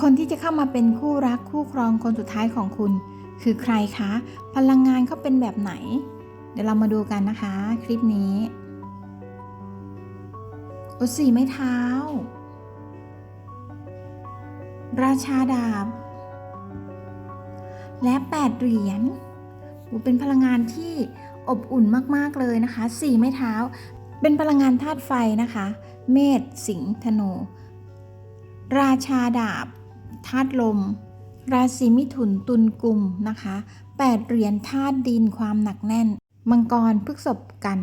คนที่จะเข้ามาเป็นคู่รักคู่ครองคนสุดท้ายของคุณ คือใครคะ พลังงานเขาเป็นแบบไหน เดี๋ยวเรามาดูกันนะคะ คลิปนี้โอสี่ไม้เท้า ราชาดาบ และแปดเหรียญเป็นพลังงานที่อบอุ่นมาก ๆ เลยนะคะสี่ไม้เท้า เป็นพลังงานธาตุไฟนะคะ เมษสิงห์ธนู ราชาดาบ ธาตุลม ราศีมิถุนตุลกุมนะคะแปดเหรียญธาตุดินความหนักแน่น มังกรพฤกษบกัน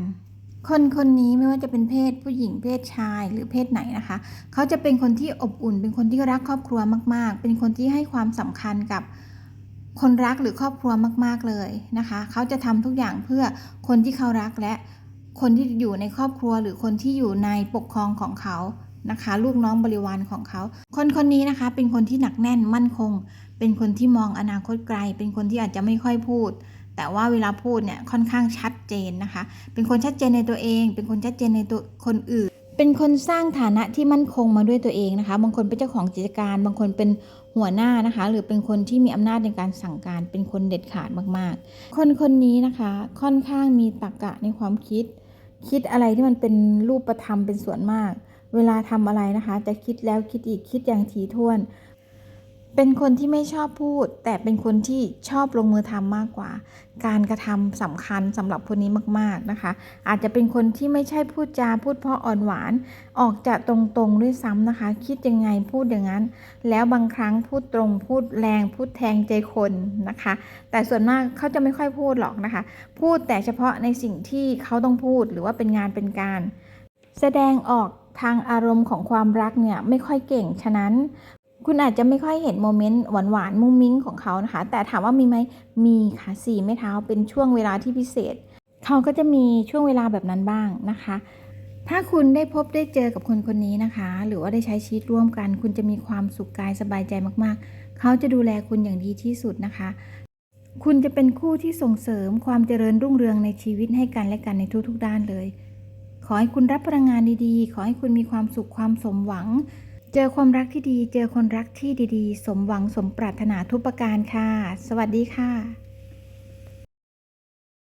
คนคนนี้ไม่ว่าจะเป็นเพศผู้หญิงเพศชายหรือเพศไหนนะคะ เขาจะเป็นคนที่อบอุ่น เป็นคนที่รักครอบครัวมาก ๆ เป็นคนที่ให้ความสำคัญกับคนรักหรือครอบครัวมาก ๆ เลยนะคะ เขาจะทำทุกอย่างเพื่อคนที่เขารักและคนที่อยู่ในครอบครัวหรือคนที่อยู่ในปกครองของเขา นะคะ ลูกน้องบริวารของเขา คนคนนี้นะคะ เป็นคนที่หนักแน่นมั่นคง เป็นคนที่มองอนาคตไกล เป็นคนที่อาจจะไม่ค่อยพูด แต่ว่าเวลาพูดเนี่ยค่อนข้างชัดเจนนะคะ เป็นคนชัดเจนในตัวเอง เป็นคนชัดเจนในตัวคนอื่น เป็นคนสร้างฐานะที่มั่นคงมาด้วยตัวเองนะคะ บางคนเป็นเจ้าของกิจการ บางคนเป็นหัวหน้านะคะ หรือเป็นคนที่มีอำนาจในการสั่งการ เป็นคนเด็ดขาดมากๆ คนคนนี้นะคะค่อนข้างมีตรรกะในความคิดคิดอะไรที่มันเป็นรูปธรรมเป็นส่วนมาก เวลาทำอะไรนะคะ จะคิดแล้วคิดอีกคิดอย่างถี่ถ้วน เป็นคนที่ไม่ชอบพูด แต่เป็นคนที่ชอบลงมือทำมากกว่า การกระทำสำคัญสำหรับคนนี้มากๆนะคะ อาจจะเป็นคนที่ไม่ใช่พูดจาพูดเพราะอ่อนหวาน ออกจะตรงๆด้วยซ้ำนะคะ คิดยังไงพูดอย่างนั้น แล้วบางครั้งพูดตรงพูดแรงพูดแทงใจคนนะคะ แต่ส่วนมากเขาจะไม่ค่อยพูดหรอกนะคะ พูดแต่เฉพาะในสิ่งที่เขาต้องพูดหรือว่าเป็นงานเป็นการ แสดงออก ทางอารมณ์ของความรักเนี่ยไม่ค่อยเก่ง ฉะนั้น คุณอาจจะไม่ค่อยเห็นโมเมนต์หวานๆ มุ้งมิ้งของเขานะคะ แต่ถามว่ามีไหมมีค่ะสี่ไม้เท้าเป็นช่วงเวลาที่พิเศษ เขาก็จะมีช่วงเวลาแบบนั้นบ้างนะคะ ถ้าคุณได้พบได้เจอกับคนคนนี้นะคะ หรือว่าได้ใช้ชีวิตร่วมกัน คุณจะมีความสุขกายสบายใจมากๆ เขาจะดูแลคุณอย่างดีที่สุดนะคะคุณจะเป็นคู่ที่ส่งเสริมความเจริญรุ่งเรืองในชีวิตให้กันและกันในทุกๆด้านเลย ขอให้คุณรับพลังงานดีๆ ขอให้คุณมีความสุขความสมหวัง เจอความรักที่ดี เจอคนรักที่ดีๆ สมหวังสมปรารถนาทุกประการค่ะ สวัสดีค่ะ